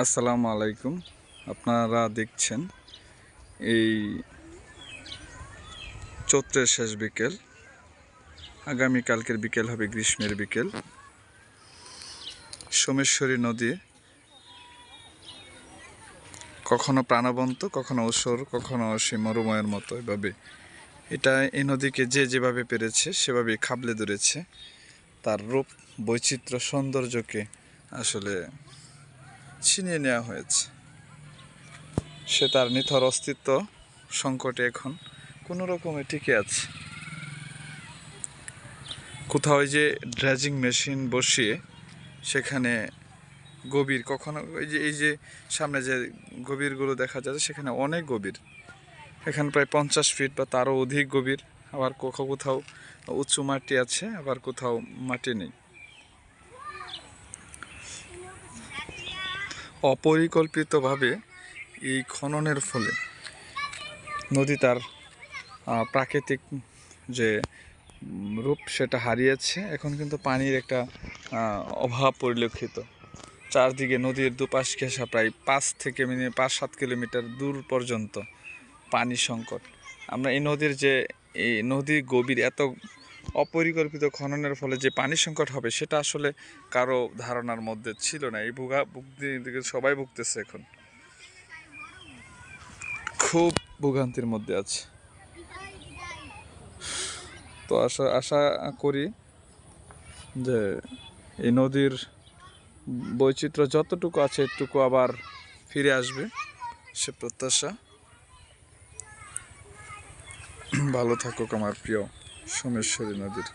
আসসালামু আলাইকুম। আপনারা দেখছেন এই চৈত্রের শেষ বিকেল। আগামীকালকের বিকেল হবে গ্রীষ্মের বিকেল। সোমেশ্বরী নদী কখনো প্রাণবন্ত, কখনো ঐশ্বর কখনো সে মরুময়ের মতো এভাবে। এটা এই নদীকে যে যেভাবে পেরেছে, সেভাবে খাবলে ধরেছে। তার রূপ, বৈচিত্র্য, সৌন্দর্যকে আসলে ছিনিয়ে নেওয়া হয়েছে। সে তার নিথর অস্তিত্ব সংকটে এখন কোনো রকমে টিকে আছে। কোথাও যে ড্রেজিং মেশিন বসিয়ে সেখানে গভীর কখনো ওই যে, এই যে সামনে যে গভীরগুলো দেখা যাচ্ছে সেখানে অনেক গভীর। এখানে প্রায় পঞ্চাশ ফিট বা তারও অধিক গভীর। আবার কোথাও কোথাও উঁচু মাটি আছে, আবার কোথাও মাটি নেই। অপরিকল্পিতভাবে এই খননের ফলে নদী তার প্রাকৃতিক যে রূপ সেটা হারিয়েছে। এখন কিন্তু পানির একটা অভাব পরিলক্ষিত। চারদিকে নদীর দুপাশ ঘেঁষা প্রায় পাঁচ থেকে মিনিমাম পাঁচ সাত কিলোমিটার দূর পর্যন্ত পানি সংকট। আমরা এই নদীর যে, এই নদী গভীর এত অপরিকল্পিত খননের ফলে যে পানি সংকট হবে, সেটা আসলে কারও ধারণার মধ্যে ছিল না। এই ভোগা দিকে সবাই ভুগতেছে এখন। খুব ভোগান্তির মধ্যে আছে। তো আশা আশা করি যে এই নদীর বৈচিত্র্য যতটুকু আছে, এটুকু আবার ফিরে আসবে, সে প্রত্যাশা। ভালো থাকুক আমার প্রিয় সোমেশ্বরী নদীর।